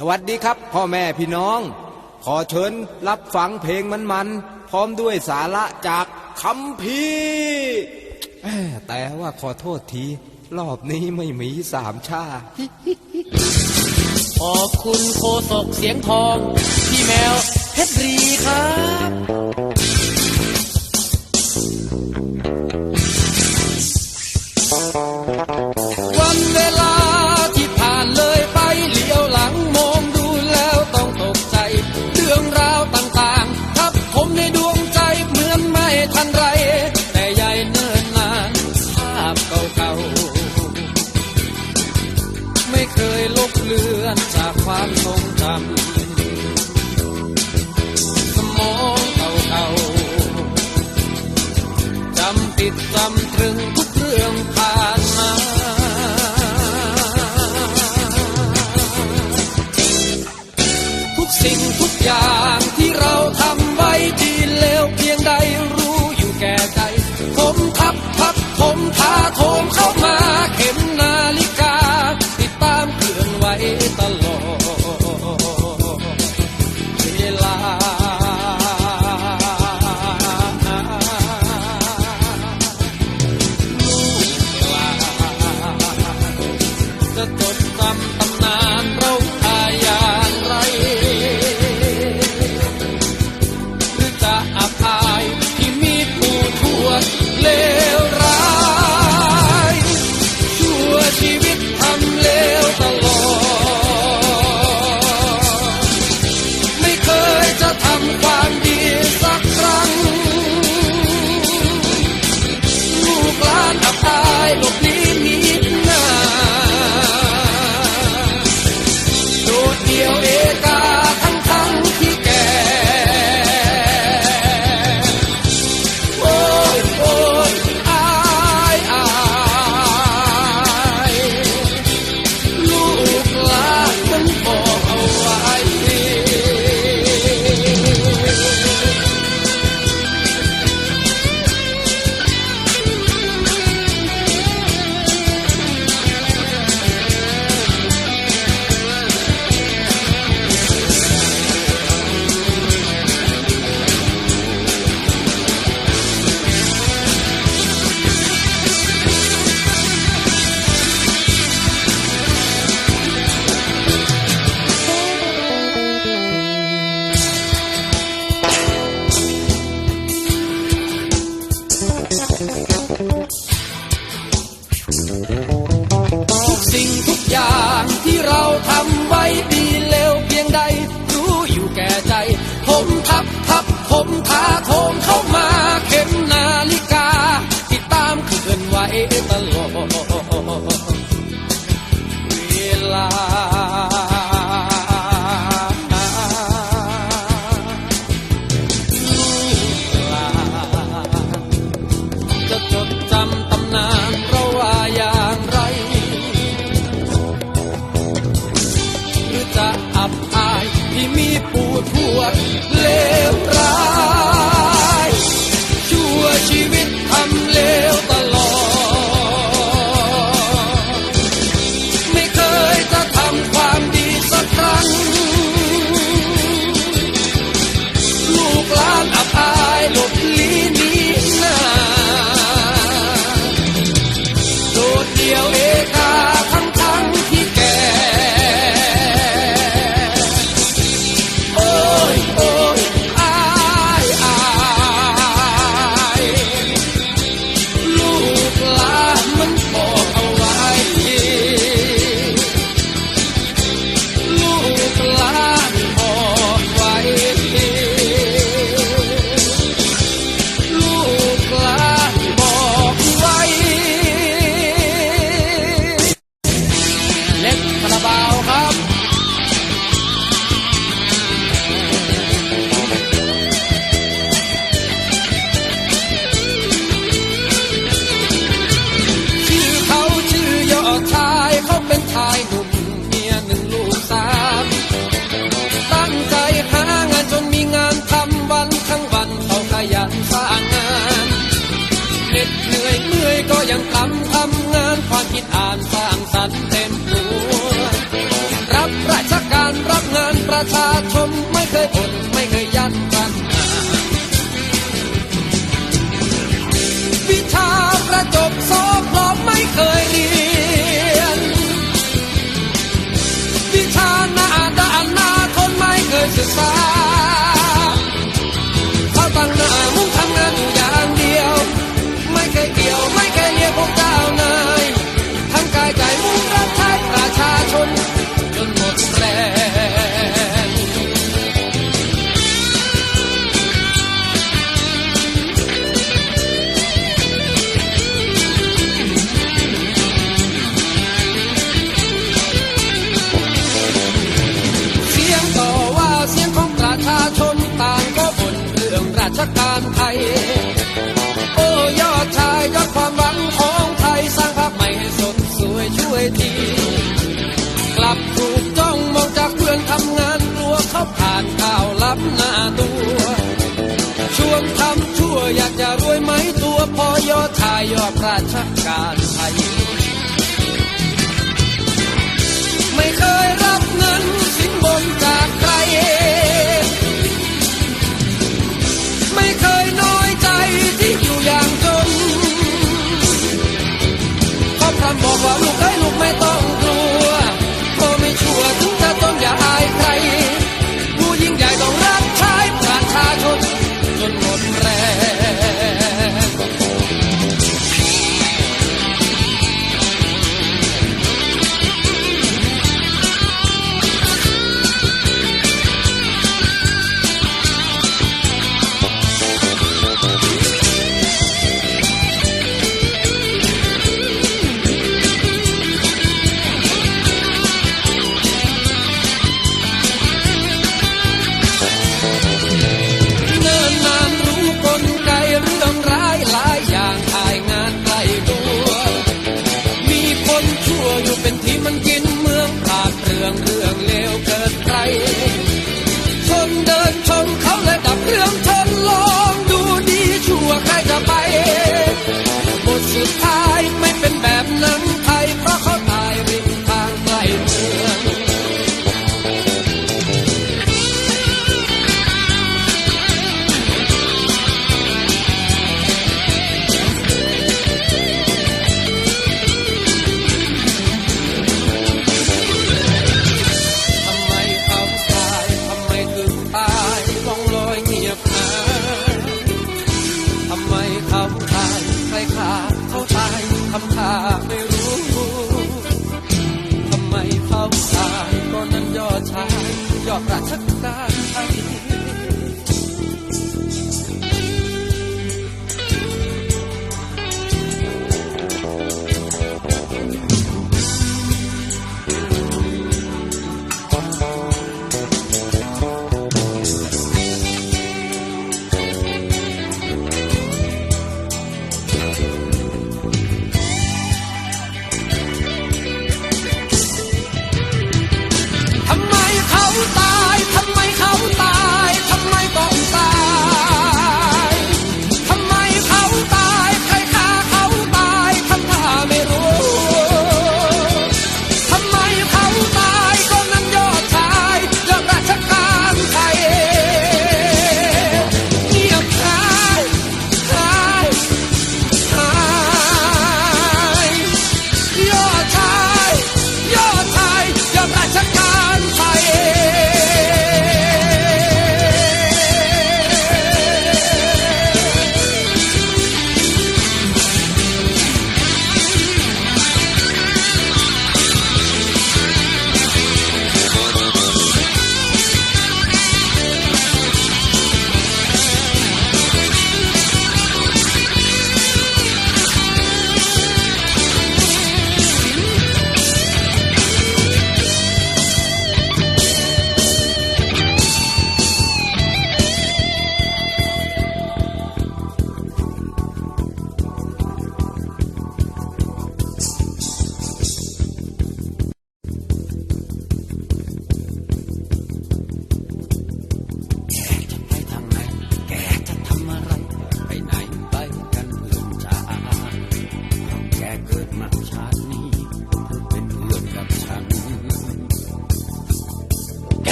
สวัสดีครับ พ่อแม่พี่น้อง ขอเชิญรับฟังเพลงมันๆพร้อมด้วยสาระจากคำพีแต่ว่าขอโทษที รอบนี้ไม่มีสามชาขอบคุณโคศกเสียงทอง พี่แมวเพชรรีครับ คิดอ่านสร้างสรรค์เต็มหัวรับราชการรับงานประชาชนไม่เคยอดไม่เคยยันปัญหาวิชาประจบสอบพร้อมไม่เคยเรียน วิชาหน้าด้านหน้าทนไม่เคยศึกษา อยากจะรวยไหมตัวพอยอทายอปราชการไทย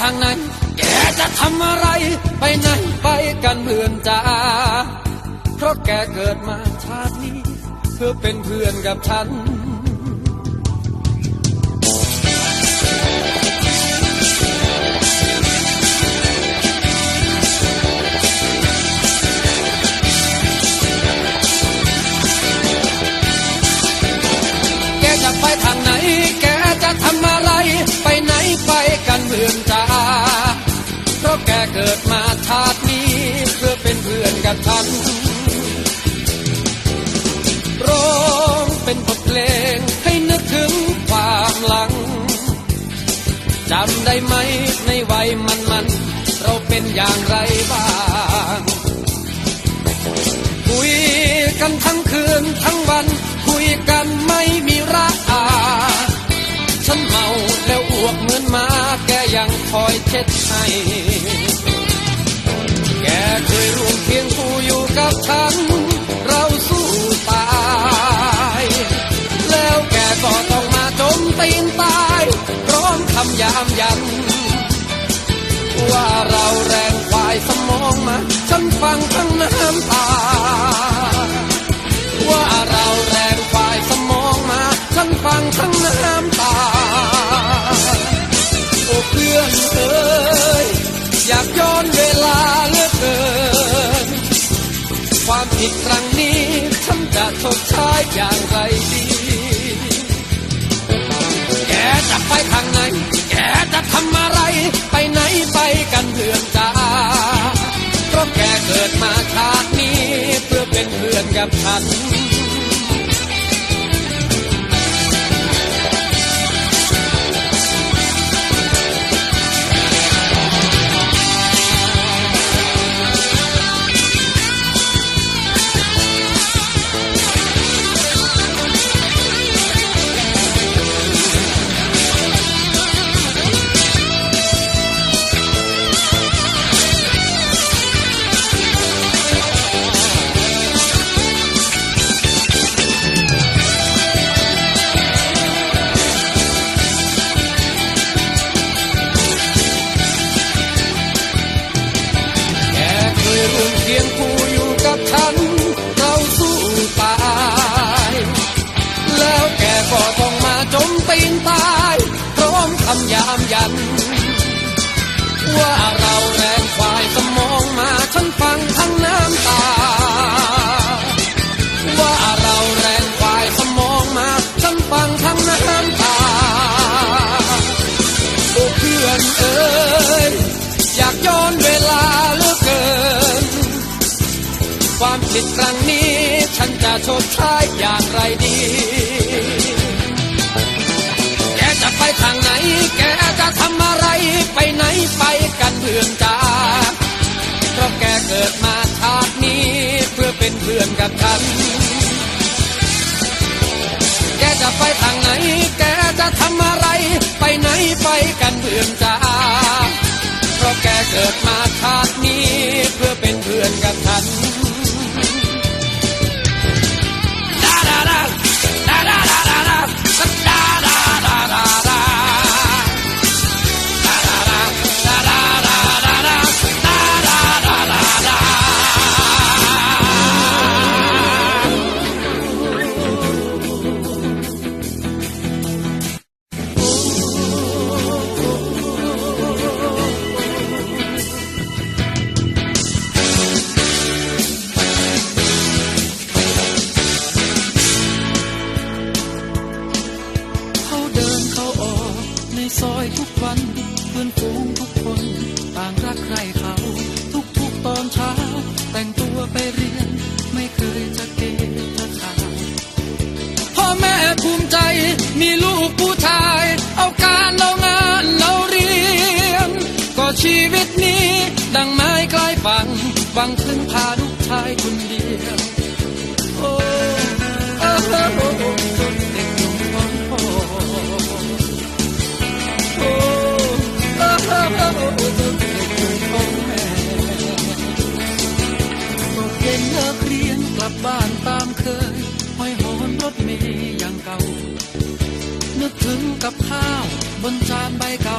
ทางไหน แกจะทำอะไร ไปไหนไปกันเพื่อนจ้า เพราะแกเกิดมาชาตินี้ เพื่อเป็นเพื่อนกับฉันำได้ไหมในวัยมันมัน เราเป็นอย่างไรบ้าง คุยกันทั้งคืนทั้งวัน คุยกันไม่มีระอาฉันเมาแล้วอ้วกเหมือนมาแกยังคอยเช็ดให้ แกเคยร่วมเคียงคู่อยู่กับฉัน เราสู้ตาย แล้วแกก็ต้องมาจมตีนตายพร้อม คำยามยัน ว่าเราแรงควายสมองมา ฉันฟังทั้งน้ำตา ว่าเราแรงควายสมองมา ฉันฟังทั้งน้ำตา โอ้เพื่อนเอ้ยอยากย้อนเวลาเลือเกิน ความผิดครั้งนี้ ฉันจะชดใช้อย่างไร ไปทางไหนแกจะทำอะไร ไปไหนไปกันเพื่อนจ้าเพราะแกเกิดมาชาตินี้เพื่อเป็นเพื่อนกับฉัน ยัน ว่าเราแรงควายสมองมาฉันฟังทั้งน้ำตา ว่าเราแรงควายสมองมาฉันฟังทั้งน้ำตาโอ้เพื่อนเอ้ยอยากย้อนเวลาเหลือเกิน ความผิดครั้งนี้ฉันจะชดใช้อย่างไรดี ทางไหน แกจะทำอะไรไปไหนไปกันเพื่อนจ้าเพราะแกเกิดมาชาตินี้เพื่อเป็นเพื่อนกับฉัน แกจะไปทางไหน แกจะทำอะไรไปไหนไปกันเพื่อนจ้าเพราะแกเกิดมาชาตินี้เพื่อเป็นเพื่อนกับฉัน ชีวิตนี้ ดังไม้ใกล้ฝั่งหวังพึ่งพาลูกชายคนเดียวโอ้โอ้โอ้โอ้จนเด็กหนุ่มขออโอ้โอ้โอ้โอ้จนเด็กหนุ่มของแม่ก็เย็นเลิกเรียนกลับบ้านตามเคยห้อยหอนรถเมย์อย่างเก่า นึกถึงกับข้าวบนจานใบเก่า